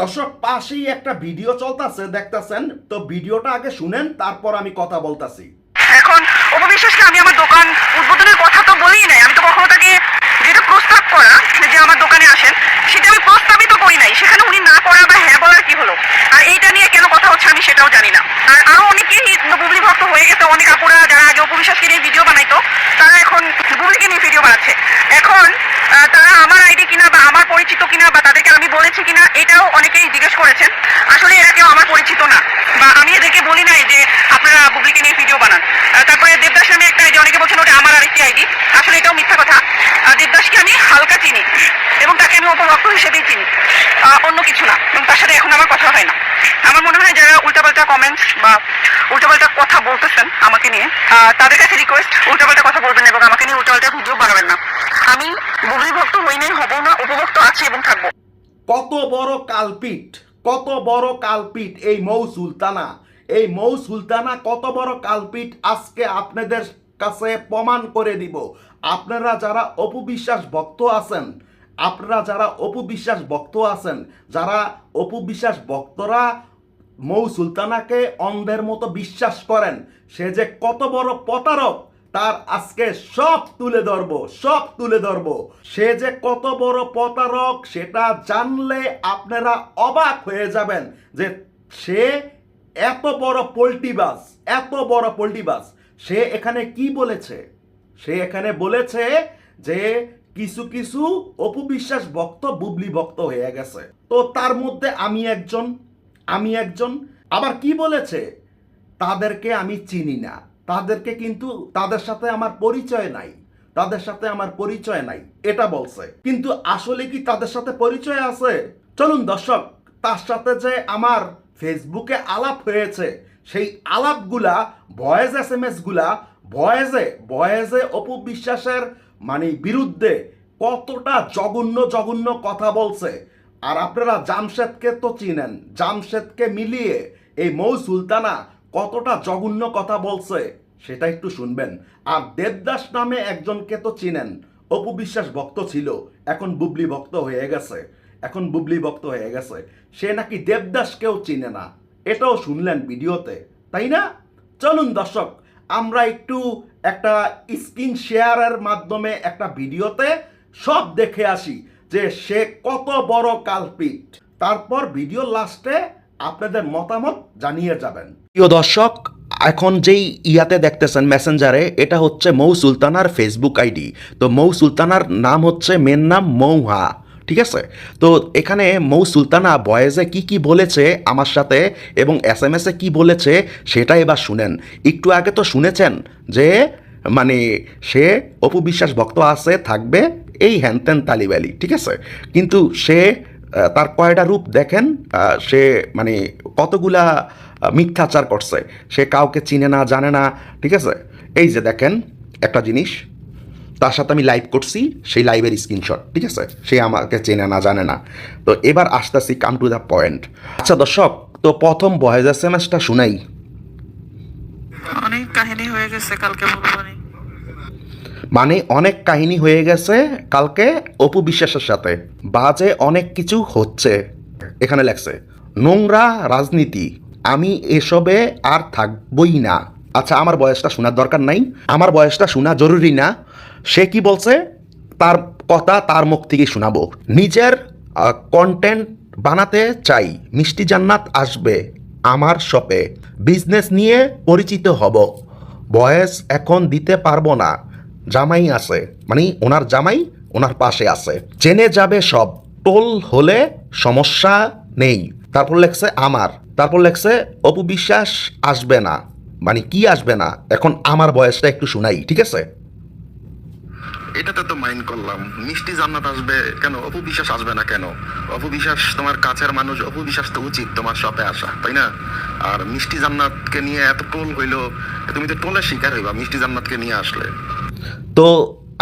দর্শক, পাশেই একটা ভিডিও চলতেছে, দেখতাছেন? তো ভিডিওটা আগে শুনেন, তারপর আমি কথা বলতাছি। এখন অপবিশ্বাসকে আমি আমার দোকান উদ্বোধনের কথা তো বলি নাই। আমি তো কখনো তাকে যেটা প্রস্তাব করা, যে আমার দোকানে আসেন, সেটা আমি প্রস্তাবিত করি নাই। সেখানে উনি না করা বা হ্যাঁ বলার কি হলো? আর এইটা নিয়ে কেন কথা হচ্ছে আমি সেটাও জানি না। আর আরও অনেকেই বুবলি ভক্ত হয়ে গেছে, অনেক আপুরা যারা আগে অপবিশ্বাসকে নিয়ে ভিডিও বানাইতো, তারা এখন বুবলিকে নিয়ে ভিডিও বানাচ্ছে। এখন তারা আমার আইডি কিনা বা আমার পরিচিত কিনা বা তাদেরকে আমি বলেছি কিনা, এটাও অনেকেই জিজ্ঞেস করেছেন, আসলে এরা কেউ আমার পরিচিত না। বা আমি এদেরকে বলি নাই যে আপনারা বুবলিকে নিয়ে ভিডিও বানান। তারপরে দেবদাস নামে একটা আইডি অনেকে বলছেন ওটা আমার আরেকটি আইডি, আসলে এটাও মিথ্যা কথা। দেবদাসকে আমি হালকা চিনি এবং তাকে আমি উপভক্ত হিসেবেই চিনি। অন্য কিছু না, এবং তার সাথে এখন আমার কথা হয় না। আমার মনে হয় যারা উল্টাপাল্টা কমেন্টস বা উল্টাপাল্টা কথা বলতেছেন আমাকে নিয়ে তাদের কাছে রিকোয়েস্ট উল্টাপাল্টা কথা বলবেন এবং আমাকে নিয়ে উল্টাপাল্টা ভিডিও বানাবেন না। আমি বুবলি ভক্ত হই নাই হব না, উপভক্ত আছি এবং থাকব। কত বড় কালপিট কত বড় কালপিট এই মৌ সুলতানা? এই মৌ সুলতানা কত বড় কালপিট আজকে আপনাদের কাছে প্রমাণ করে দিব। আপনারা যারা অপবিশ্বাস ভক্ত আছেন, আপনারা যারা অপবিশ্বাস ভক্ত আছেন, যারা অপবিশ্বাস ভক্তরা মৌ সুলতানাকে অন্ধের মতো বিশ্বাস করেন, সে যে কত বড় প্রতারক তার আজকে সব তুলে ধরব, সব তুলে ধরব। সে যে কত বড় প্রতারক, সেটা জানলে আপনারা অবাক হয়ে যাবেন যে সে এত বড় পোল্টিবাজ এত বড় পোল্টিবাজ সে এখানে কি বলেছে? সে এখানে বলেছে যে কিছু কিছু অপবিশ্বাস ভক্ত, বুবলি ভক্ত হয়ে গেছে। তো তার মধ্যে আমি একজন আমি একজন। আবার কি বলেছে? তাদেরকে আমি চিনি না। তাদেরকে কিন্তু তাদের সাথে আমার পরিচয় নাই। তাদের সাথে আমার পরিচয় নাই, এটা বলছে। কিন্তু আসলে কি তাদের সাথে পরিচয় আছে? চলুন দর্শক, তার সাথে যে আমার ফেসবুকে আলাপ হয়েছে, সেই আলাপগুলা, ভয়েস এস এম এসগুলা ভয়েসে ভয়েসে অপবিশ্বাসের মানে বিরুদ্ধে কতটা জঘন্য জঘন্য কথা বলছে। আর আপনারা জামশেদকে তো চিনেন, জামশেদকে মিলিয়ে এই মৌ সুলতানা কতটা জঘন্য কথা বলছে। সেটা একটু শুনবেন। আর দেবদাস নামে একজনকে তো চিনেন। অপু বিশ্বাস ভক্ত ছিল। এখন বুবলি ভক্ত হয়ে গেছে। এখন বুবলি ভক্ত হয়ে গেছে। সে নাকি দেবদাসকেও চিনে না। এটাও শুনলেন ভিডিওতে, তাই না? চলুন দর্শক, আমরা একটু একটা স্ক্রিন শেয়ারের মাধ্যমে একটা ভিডিওতে সব দেখে আসি যে সে কত বড় কালপিট। তারপর ভিডিও লাস্টে আপনাদের মতামত জানিয়ে যাবেন। প্রিয় দর্শক এখন যেই ইয়াতে দেখতেছেন মেসেঞ্জারে, এটা হচ্ছে মৌ সুলতানার ফেসবুক আইডি। তো মৌ সুলতানার নাম হচ্ছে মেন নাম মৌহা, ঠিক আছে? তো এখানে মৌ সুলতানা বয়েজে কি কি বলেছে আমার সাথে এবং এস এম এসে কী বলেছে সেটা এবার শুনেন। একটু আগে তো শুনেছেন যে মানে সে অপু বিশ্বাস ভক্ত আছে, থাকবে এই হ্যানত্যান তালিবালি ঠিক আছে? কিন্তু সে তার কয়টা রূপ দেখেন সে মানে কতগুলা মিথ্যাচার করছে। সে কাউকে চিনে না জানে না ঠিক আছে? এই যে দেখেন একটা জিনিস তার সাথে আমি লাইভ করছি সেই লাইভের স্ক্রিনশট ঠিক আছে? সে আমাকে চেনে না জানে না। তো এবার আসতেছি কাম টু দ্য পয়েন্ট আচ্ছা দর্শক তো প্রথম বয়েজ এস এম এসটা শুনাই। অনেক কাহিনী হয়ে গেছে কালকে মানে অনেক কাহিনী হয়ে গেছে কালকে অপু বিশ্বাসের সাথে। বাজে অনেক কিছু হচ্ছে। এখানে লেখছে নোংরা রাজনীতি। আমি এসবে আর থাকবই না। আচ্ছা আমার বয়সটা শোনার দরকার নাই। আমার বয়সটা শোনা জরুরি না। সে কি বলছে? তার কথা তার মুখ থেকে শোনাবো। নিজের কন্টেন্ট বানাতে চাই। মিষ্টি জান্নাত আসবে আমার শপে। বিজনেস নিয়ে পরিচিত হব। বয়স এখন দিতে পারব না। জামাই আছে। মানে ওনার জামাই ওনার পাশে আছে। চেনে যাবে সব। টোল হলে সমস্যা নেই। তারপর লেখছে আমার। তারপর লেখছে অপু বিশ্বাস আসবে না। মানে কি আসবে না? এখন আমার বয়সটা একটু শোনাই ঠিক আছে? এটাতে তো মাইন্ড করলাম। মিষ্টি জান্নাত আসবে কেন? অপু বিশ্বাস আসবে না কেন? অপু বিশ্বাস তোমার কাছের মানুষ অপু বিশ্বাস তো উচিত তোমার শপে আসা তাই না? আর মিষ্টি জান্নাতকে নিয়ে এত টোল হইল তুমি তো টোলের শিকার হইবা মিষ্টি জান্নাতকে নিয়ে আসলে। তো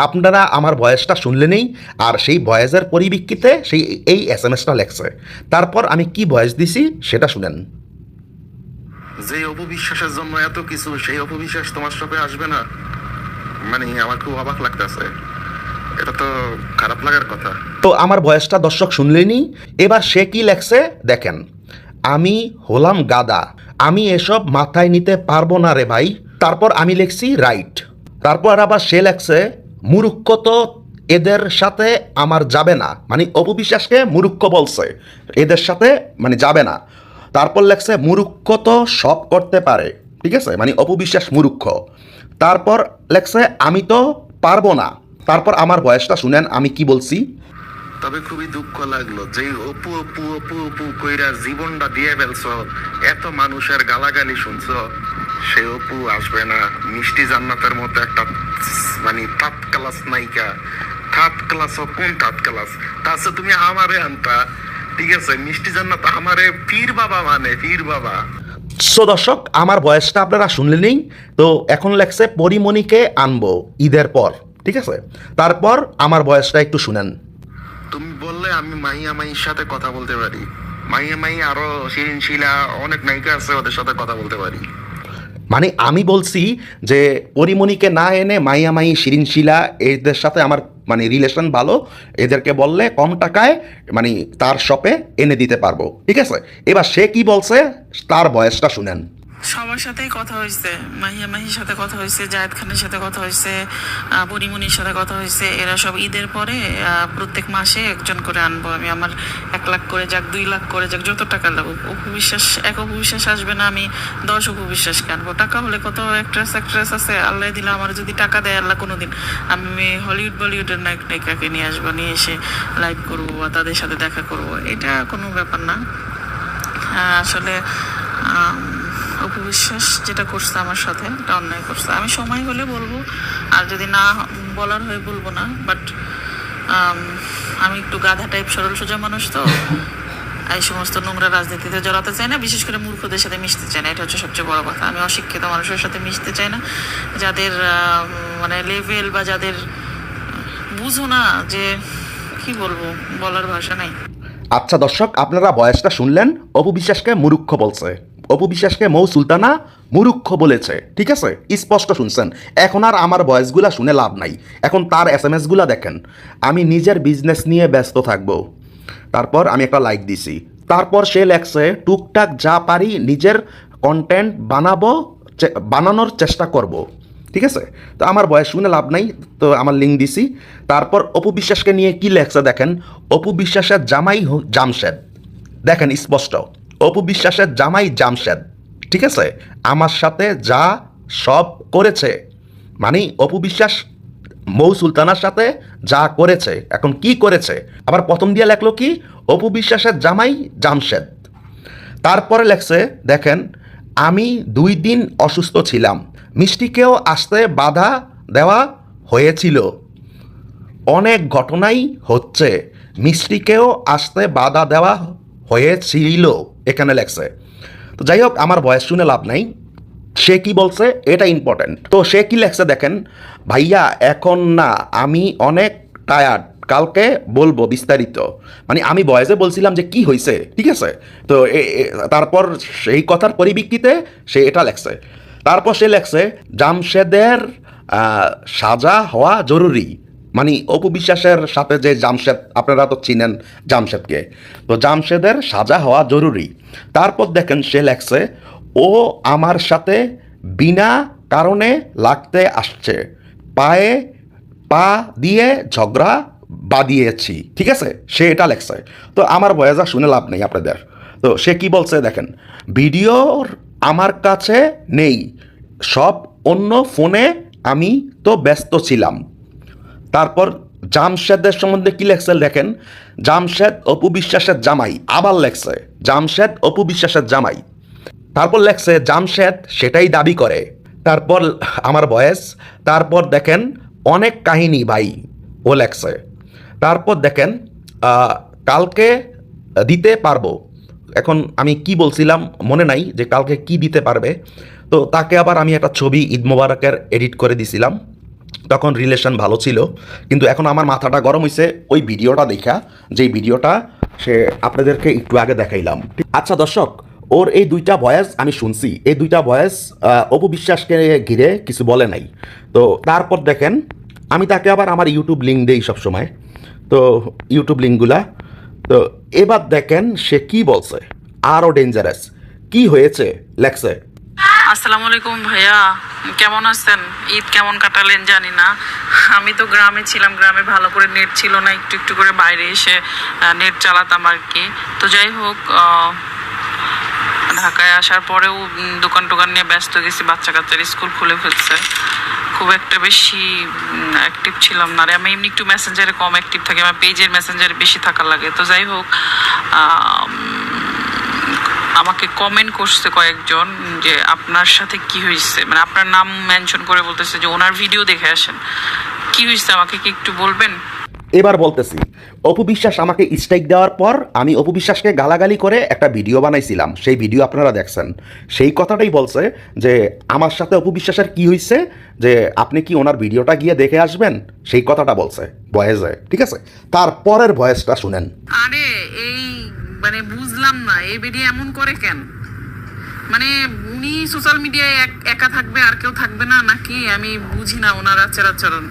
আপনারা আমার ভয়েসটা শুনলেনই আর সেই ভয়েসের পরিপ্রেক্ষিতে সেই এই এস এম এসটা লেখছে। তারপর আমি কি ভয়েস দিছি সেটা শুনেন। যে অপবিশ্বাসের জন্য এত কিছু সেই অপবিশ্বাস তোমার শপে আসবে না? মানে আমার খুব অবাক লাগতেছে। এটা তো খারাপ লাগার কথা। তো আমার ভয়েসটা দর্শক শুনলেনি এবার সে কি লেখছে? দেখেন আমি হলাম গাদা। আমি এসব মাথায় নিতে পারব না রে ভাই। তারপর আমি লেখছি রাইট। তারপর আবার সে লেখছে মুরুক্ষ তো এদের সাথে আমার যাবে না। মানে অপবিশ্বাসকে মুরুক্ষ বলছে। এদের সাথে মানে যাবে না। তারপর লেখছে মুরুক্ষ তো সব করতে পারে। ঠিক আছে? মানে অপবিশ্বাস মুরুক্ষ তারপর লেখছে, আমি তো পারব না। তারপর আমার বয়সটা শুনেন, আমি কি বলছি? তবে খুবই দুঃখ লাগল যে অপু অপু অপু অপু কইরা জীবনটা দিয়ে ফেলছো। এত মানুষের গালাগালি শুনছো। সে অপু আসবে না। মিষ্টি জান্নাতের মতো একটা মানে থার্ড ক্লাস নায়িকা। থার্ড ক্লাস ও কোন থার্ড ক্লাস তাছে তুমি আমারে আনতা। ঠিক আছে মিষ্টি জান্নাত আমারে পীর বাবা মানে পীর বাবা। সো দর্শক আমার বয়সটা আপনারা শুনলেনই তো এখন লেখছে পরিমণিকে আনব ঈদের পর। ঠিক আছে? তারপর আমার বয়সটা একটু শুনেন। তুমি বললে আমি মাইয়া মাইয়ের সাথে কথা বলতে পারি। মাইয়া মাই আরও শিরিন শিলা অনেক নায়িকা আছে ওদের সাথে কথা বলতে পারি। মানে আমি বলছি যে পরিমণিকে না এনে মাইয়া মাই শিরিন এদের সাথে আমার মানে রিলেশন ভালো এদেরকে বললে কম টাকায় মানে তার শপে এনে দিতে পারব ঠিক আছে? এবার সে কি বলছে? তার বয়সটা শুনেন। সবার সাথেই কথা হয়েছে। মাহিয়া মাহির সাথে কথা হয়েছে জায়েদ খানের সাথে কথা হয়েছে আহ, পরিমণির সাথে কথা হয়েছে। এরা সব ঈদের পরে প্রত্যেক মাসে একজন করে আনব আমি আমার এক লাখ করে যাক দুই লাখ করে যাক যত টাকা লাগুক উপবিশ্বাস এক উপবিশ্বাস আসবে না আমি দশ উপবিশ্বাসকে আনব টাকা হলে কত অ্যাক্ট্রেস অ্যাক্ট্রেস আছে? আল্লাহ দিলে আমার যদি টাকা দেয় আল্লাহ কোনো দিন আমি হলিউড বলিউডের নায়ক নায়িকাকে নিয়ে আসব নিয়ে এসে লাইভ করব বা তাদের সাথে দেখা করব। এটা কোনো ব্যাপার না। হ্যাঁ, আসলে অপবিশ্বাস যেটা করছে আমার সাথে এটা অন্যায় করছে। আমি সময় হলে বলব আর যদি না বলার হয়ে বলব না বাট আমি একটু গাধা টাইপ সরল সোজা মানুষ তো। এই সমস্ত নোংরা রাজনীতিতে জড়াতে চাই না, বিশেষ করে মূর্খদের সাথে মিশতে চাই না, এটা হচ্ছে সবচেয়ে বড় কথা। আমি অশিক্ষিত মানুষের সাথে মিশতে চাই না, যাদের মানে লেভেল বা যাদের, বুঝো না যে কি বলব, বলার ভাষা নাই। আচ্ছা দর্শক, আপনারা বয়সটা শুনলেন, অপু বিশ্বাসকে মুরুক্ষ বলছে। অপু বিশ্বাসকে মৌ সুলতানা মুরুক্ষ বলেছে। ঠিক আছে? স্পষ্ট শুনছেন? এখন আর আমার বয়সগুলা শুনে লাভ নাই। এখন তার এস এম এসগুলা দেখেন। আমি নিজের বিজনেস নিয়ে ব্যস্ত থাকব। তারপর আমি একটা লাইক দিছি। তারপর সে লেখছে, টুকটাক যা পারি নিজের কন্টেন্ট বানাবো বানানোর চেষ্টা করব। ঠিক আছে? তো আমার বয়স শুনে লাভ নাই, তো আমার লিঙ্ক দিছি। তারপর অপু বিশ্বাসকে নিয়ে কি লেখছে দেখেন? অপু বিশ্বাসের জামাই জামশেদ। দেখেন, স্পষ্ট। অপু বিশ্বাসের জামাই জামশেদ। ঠিক আছে? আমার সাথে যা সব করেছে। মানে অপু বিশ্বাস মৌ সুলতানার সাথে যা করেছে। এখন কি করেছে? আবার প্রথম দিয়ে লেখলো কি? অপু বিশ্বাসের জামাই জামশেদ। তারপরে লেখছে, দেখেন, আমি দুই দিন অসুস্থ ছিলাম। মিষ্টিকেও আসতে বাধা দেওয়া হয়েছিল। অনেক ঘটনাই হচ্ছে। মিষ্টিকেও আসতে বাধা দেওয়া হয়েছিল। এখানে লেখছে? তো যাই হোক আমার বয়স শুনে লাভ নাই। সে কি বলছে? এটা ইম্পর্টেন্ট তো সে কি লেখছে দেখেন? ভাইয়া, এখন না, আমি অনেক টায়ার্ড কালকে বলব বিস্তারিত। মানে আমি বয়সে বলছিলাম যে কি হয়েছে ঠিক আছে? তো তারপর সেই কথার পরিপ্রেক্ষিতে সে এটা লেখছে। তারপর সে লেখছে, জামশেদের সাজা হওয়া জরুরি। মানে অপু বিশ্বাসের সাথে যে জামশেদ, আপনারা তো চিনেন জামশেদকে। তো জামশেদের সাজা হওয়া জরুরি। তারপর দেখেন সে লেখছে, ও আমার সাথে বিনা কারণে লাগতে আসছে। পায়ে পা দিয়ে ঝগড়া বাদিয়েছি ঠিক আছে? সে এটা লেখছে। তো আমার বয়েজা শুনে লাভ নেই আপনাদের। তো সে কি বলছে দেখেন, ভিডিওর আমার কাছে নেই। সব অন্য ফোনে আমি তো ব্যস্ত ছিলাম। তারপর জামশেদের সম্বন্ধে কি লেখছে দেখেন? জামশেদ অপু বিশ্বাসের জামাই, আবার লেখছে, জামশেদ অপু বিশ্বাসের জামাই। তারপর লেখছে, জামশেদ সেটাই দাবি করে। তারপর আমার বয়স, তারপর দেখেন অনেক কাহিনী ভাই, ও লেখছে। তারপর দেখেন কালকে দিতে পারব। এখন আমি কি বলছিলাম মনে নাই যে কালকে কি দিতে পারবে। তো তাকে আবার আমি একটা ছবি ঈদ মোবারকের এডিট করে দিছিলাম। তখন রিলেশন ভালো ছিল। কিন্তু এখন আমার মাথাটা গরম হয়েছে ওই ভিডিওটা দেখা, যেই ভিডিওটা সে আপনাদেরকে একটু আগে দেখাইলাম। আচ্ছা দর্শক, ওর এই দুইটা ভয়েস আমি শুনছি। এই দুইটা ভয়েস অপু বিশ্বাসকে ঘিরে কিছু বলে নাই। তো তারপর দেখেন, আমি তাকে আবার আমার ইউটিউব লিঙ্ক দেই সবসময়। তো ইউটিউব লিঙ্কগুলা তো এবার দেখেন সে কি বলছে। আরও ডেঞ্জারাস কি হয়েছে? লেখছে আসসালামু আলাইকুম ভাইয়া। কেমন আছেন? ঈদ কেমন কাটালেন জানি না। আমি তো গ্রামে ছিলাম, গ্রামে ভালো করে নেট ছিল না, একটু একটু করে বাইরে এসে নেট চালাতাম আর কি। তো যাই হোক ঢাকায় আসার পরেও দোকান টোকান নিয়ে ব্যস্ত গেছি, বাচ্চা কাচ্চার স্কুল খুলে ফেলছে। খুব একটা বেশি অ্যাক্টিভ ছিলাম না। আমি এমনি একটু মেসেঞ্জারে কম অ্যাক্টিভ থাকি, আমার পেজের মেসেঞ্জারে বেশি থাকা লাগে। তো যাই হোক আমাকে কমেন্ট করছে কয়েকজন যে আপনার সাথে কি হয়েছে? মানে আপনার নাম মেনশন করে বলতেছে যে ওনার ভিডিও দেখে আসেন। কি হয়েছে? আমাকে কি একটু বলবেন? এবার বলতেছি অপু বিশ্বাস আমাকে স্ট্রাইক দেওয়ার পর আমি অপু বিশ্বাসকে গালাগালি করে একটা ভিডিও বানাইছিলাম। সেই ভিডিও আপনারা দেখছেন। সেই কথাটাই বলছে যে আমার সাথে অপু বিশ্বাসের কি হয়েছে? যে আপনি কি ওনার ভিডিওটা গিয়ে দেখে আসবেন? সেই কথাটা বলছে ভয়েসে ঠিক আছে? তারপরের ভয়েসটা শুনেন। আরে মানে বুঝলাম না, এ বেরিয়ে এমন করে কেন? মানে উনি সোশ্যাল মিডিয়ায় একা থাকবে আর কেউ থাকবে না, নাকি? আমি বুঝি না ওনার আচার আচরণ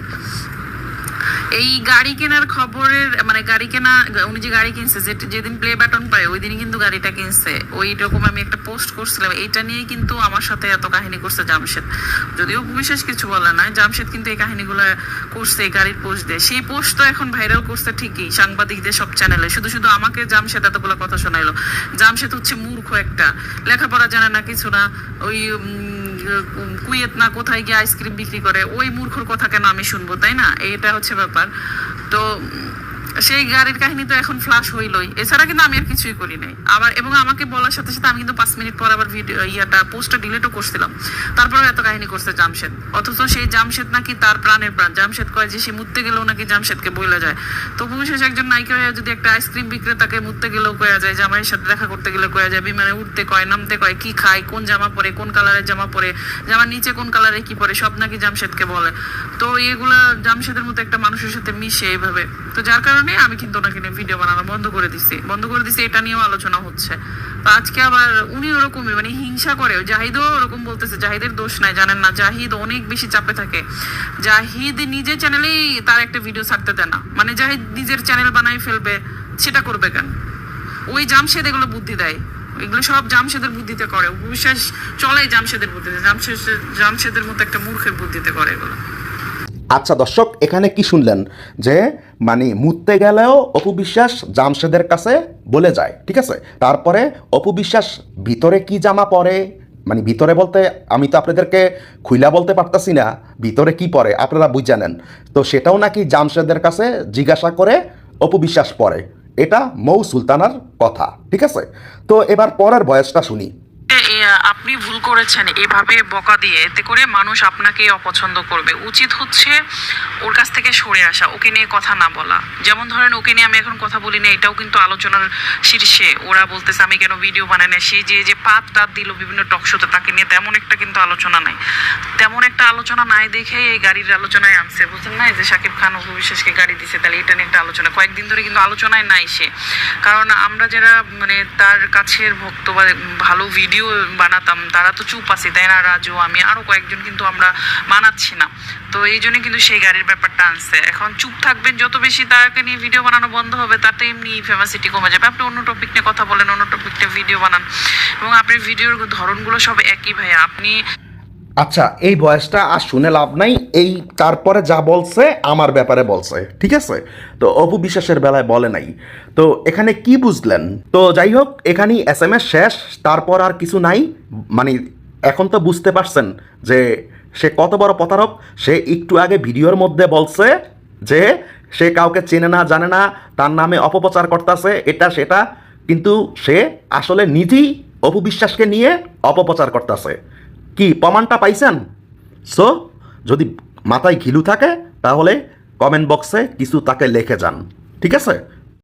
এই গাড়ি কেনার খবরের মানে গাড়ি কেনা, উনি যে গাড়ি কিনছে যেদিন প্লে বাটন পায়, ওই দিনই কিন্তু গাড়িটা কিনছে। ওই রকম আমি একটা পোস্ট করছিলাম। এইটা নিয়ে কিন্তু আমার সাথে এত কাহিনী করছে জামশেদ। যদিও বিশেষ কিছু বলে না জামশেদ কিন্তু এই কাহিনীগুলো করছে, এই গাড়ির পোস্ট দিয়ে। সেই পোস্ট তো এখন ভাইরাল করছে ঠিকই, সাংবাদিকদের সব চ্যানেলে শুধু শুধু আমাকে জামশেদ এতগুলো কথা শোনাইলো। জামশেদ হচ্ছে মূর্খ একটা। লেখাপড়া জানে না কিছু না। ওই কুয়েত না কোথায় গিয়ে আইসক্রিম বিক্রি করে, ওই মূর্খর কথা কেন আমি শুনব, তাই না? এটা হচ্ছে ব্যাপার। তো সেই গাড়ির কাহিনী তো এখন ফ্লাশ হইলই। এছাড়া কিন্তু আমি আর কিছুই করি নাই। আবার এবং আমাকে বলার সাথে সাথে আমি কিন্তু পাঁচ মিনিট পর আবার ভিডিও ইয়াটা পোস্টটা ডিলিটও করছিলাম। তারপরেও এত কাহিনী করছে জামশেদ। অথচ সেই জামশেদ নাকি তার প্রাণের প্রাণ। জামশেদ কয় যে সে মুততে গেলেও নাকি জামশেদকে বইলা যায়। তো বিশেষ একজন নায়িকা হয়ে যদি একটা আইসক্রিম বিক্রেতাকে মুততে গেলেও কয়া যায়, জামাইয়ের সাথে দেখা করতে গেলে কয়া যায়, বিমানে উঠতে কয়, নামতে কয়, কি খায়, কোন জামা পরে, কোন কালারের জামা পরে, জামার নিচে কোন কালারে কি পরে, সব নাকি জামশেদকে বলে। তো এগুলা জামশেদের মতো একটা মানুষের সাথে মিশে এইভাবে। তো যার কারণে আমি কিন্তু ওনাকে নিয়ে ভিডিও বানানো বন্ধ করে দিছি। বন্ধ করে দিছি, এটা নিয়েও আলোচনা হচ্ছে। তো আজকে আবার উনি ওরকমই মানে হিংসা করে। জাহিদও ওরকম বলতেছে, জাহিদের দোষ নাই, জানেন না? জাহিদ অনেক বেশি চাপে থাকে। জাহিদ নিজের চ্যানেলেই তার একটা ভিডিও ছাড়তে দেয় না। মানে জাহিদ নিজের চ্যানেল বানাই ফেলবে, সেটা করবে কেন? ওই জামশেদ এগুলো বুদ্ধি দেয়। এগুলো সব জামশেদের বুদ্ধিতে করে। বিশ্বাস চলে জামশেদের বুদ্ধিতে। জামশেদ জামশেদের মতো একটা মূর্খের বুদ্ধিতে করে এগুলো। আচ্ছা দর্শক, এখানে কি শুনলেন? যে মানে মুততে গেলেও অপু বিশ্বাস জামশেদের কাছে বলে যায়, ঠিক আছে? তারপরে অপু বিশ্বাস ভিতরে কি জামা পরে? মানে ভিতরে বলতে আমি তো আপনাদেরকে খুইলা বলতে পারতাছি না, ভিতরে কি পরে? আপনারা বুঝ জানেন তো সেটাও নাকি জামশেদের কাছে জিজ্ঞাসা করে অপু বিশ্বাস পরে। এটা মৌ সুলতানার কথা, ঠিক আছে? তো এবার পরের বয়সটা শুনি। আপনি ভুল করেছেন এভাবে বকা দিয়ে। এতে করে মানুষ আপনাকে অপছন্দ করবে। উচিত হচ্ছে ওর কাছ থেকে সরে আসা, ওকে নিয়ে কথা না বলা। যেমন ধরেন ওকে নিয়ে আমি এখন কথা বলি না এটাও কিন্তু আলোচনার শীর্ষে। ওরা বলতেছে, আমি কেন ভিডিও বানাই না সে যে যে পাত টাত দিল বিভিন্ন টকশোতে তাকে নিয়ে তেমন একটা কিন্তু আলোচনা নাই। তেমন একটা আলোচনা নাই দেখে এই গাড়ির আলোচনায় আনছে। বুঝলেন না? যে সাকিব খান অপু বিশ্বাসকে গাড়ি দিছে, তাহলে এটা নিয়ে একটা আলোচনা। কয়েকদিন ধরে কিন্তু আলোচনায় নাই সে। কারণ আমরা যারা মানে তার কাছের ভক্ত বা ভালো ভিডিও বানাতাম, তারা তো চুপ আছে, তাই না, রাজু? আমি আরও কয়েকজন কিন্তু আমরা বানাচ্ছি না। তো এই জন্য কিন্তু সেই গাড়ির ব্যাপারটা আনছে। এখন চুপ থাকবেন, যত বেশি তাকে নিয়ে ভিডিও বানানো বন্ধ হবে তাতে এমনি ফেমাসিটি কমে যাবে। আপনি অন্য টপিক নিয়ে কথা বলেন, অন্য টপিক ভিডিও বানান। এবং আপনার ভিডিওর ধরনগুলো সব একই, ভাইয়া। আপনি আচ্ছা এই বয়সটা আর শুনে লাভ নাই, এই তারপরে যা বলছে, আমার ব্যাপারে বলছে, ঠিক আছে? তো অপু বিশ্বাসের বেলায় বলে নাই। তো এখানে কি বুঝলেন? তো যাই হোক, এখানেই এস এম এস শেষ, তারপর আর কিছু নাই। মানে এখন তো বুঝতে পারছেন যে সে কত বড় প্রতারক, সে একটু আগে ভিডিওর মধ্যে বলছে যে সে কাউকে চেনে না, জানে না, তার নামে অপপ্রচার করতেছে, এটা, সেটা, কিন্তু সে আসলে নিজেই অপু বিশ্বাসকে নিয়ে অপপ্রচার করতেছে। কি প্রমাণটা পাইছেন? সো যদি মাথায় ঘিলু থাকে, তাহলে কমেন্ট বক্সে কিছু তাকে লেখে যান। ঠিক আছে?